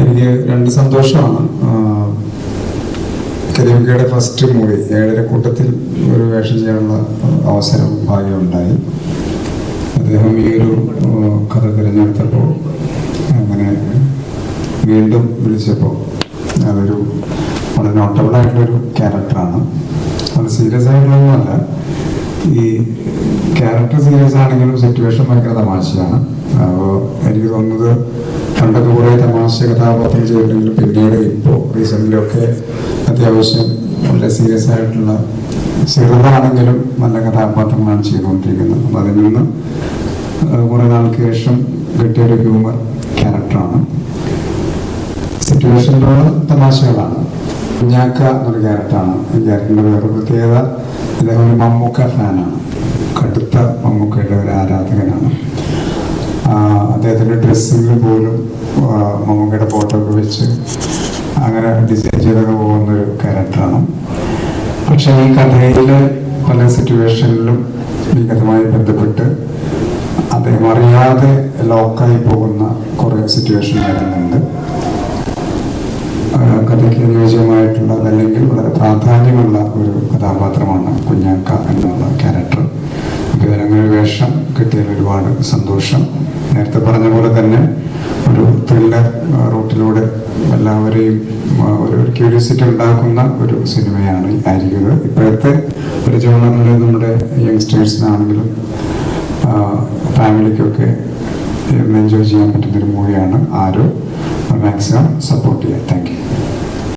എനിക്ക് രണ്ട് സന്തോഷമാണ്. കരിമിക്കയുടെ ഫസ്റ്റ് മൂവി ഏഴര കൂട്ടത്തിൽ ഒരു വേഷം ചെയ്യാനുള്ള അവസരം ഭാഗ്യമുണ്ടായി. അദ്ദേഹം ഈ ഒരു കഥ തിരഞ്ഞെടുത്തപ്പോൾ അങ്ങനെ വീണ്ടും വിളിച്ചപ്പോൾ അതൊരു വളരെ നോട്ടബിൾ ആയിട്ടുള്ളൊരു ക്യാരക്ടറാണ് അത് സീരിയസ് ആയിട്ടുള്ളതൊന്നുമല്ല. ഈ ക്യാരക്ടർ സീരിയസ് ആണെങ്കിലും സിറ്റുവേഷൻ ഭയങ്കര തമാശയാണ് അപ്പോൾ എനിക്ക് തോന്നുന്നത് പണ്ടൊക്കെ കുറേ തമാശ കഥാപാത്രം ചെയ്തിട്ടുണ്ടെങ്കിലും പിന്നീട് ഇപ്പോൾ റീസെന്റിലൊക്കെ അത്യാവശ്യം വളരെ സീരിയസ് ആയിട്ടുള്ള ചെറുതാണെങ്കിലും നല്ല കഥാപാത്രങ്ങളാണ് ചെയ്തുകൊണ്ടിരിക്കുന്നത്. അപ്പോൾ അതിൽ നിന്ന് കുറേ നാൾക്ക് ശേഷം കിട്ടിയൊരു ഹ്യൂമർ ക്യാരക്ടറാണ് സിറ്റുവേഷനിലുള്ള തമാശകളാണ്. കുഞ്ഞാക്ക എന്നൊരു ക്യാരക്ടറാണ് ഈ ക്യാരക്ടറിന്റെ വേറെ പ്രത്യേകത ഇദ്ദേഹം ഒരു മമ്മൂക്ക ഫാനാണ് കടുത്ത മമ്മൂക്കയുടെ ഒരു ആരാധകനാണ്. അദ്ദേഹത്തിന്റെ ഡ്രസ്സിങ്ങിൽ പോലും മമ്മൂക്കയുടെ ഫോട്ടോ ഒക്കെ വെച്ച് അങ്ങനെ ഡിസൈൻ ചെയ്തൊക്കെ പോകുന്ന ഒരു ക്യാരക്ടറാണ് പക്ഷെ ഈ കഥയിലെ പല സിറ്റുവേഷനിലും ഈ ബന്ധപ്പെട്ട് അദ്ദേഹം അറിയാതെ ലോക്കായി പോകുന്ന കുറേ സിറ്റുവേഷൻ വരുന്നുണ്ട്. കഥയ്ക്ക് അനുയോജ്യമായിട്ടുള്ള അതല്ലെങ്കിൽ വളരെ പ്രാധാന്യമുള്ള ഒരു കഥാപാത്രമാണ് കുഞ്ഞാക്ക എന്നുള്ള ക്യാരക്ടർ ഇതിനങ്ങനെ വേഷം കിട്ടിയതിൽ ഒരുപാട് സന്തോഷം. നേരത്തെ പറഞ്ഞ പോലെ തന്നെ ഒരു ത്രില്ലർ റൂട്ടിലൂടെ എല്ലാവരെയും ഒരു ക്യൂരിയോസിറ്റി ഉണ്ടാക്കുന്ന ഒരു സിനിമയാണ് ആയിരിക്കുന്നത്. ഇപ്പോഴത്തെ ഒരു ജോണറിൽ നമ്മുടെ യങ്സ്റ്റേഴ്സിനാണെങ്കിലും ഫാമിലിക്കൊക്കെ എൻജോയ് ചെയ്യാൻ പറ്റുന്നൊരു മൂവിയാണ് ആരോ മാക്സിമം സപ്പോർട്ട് ചെയ്യാം താങ്ക് യു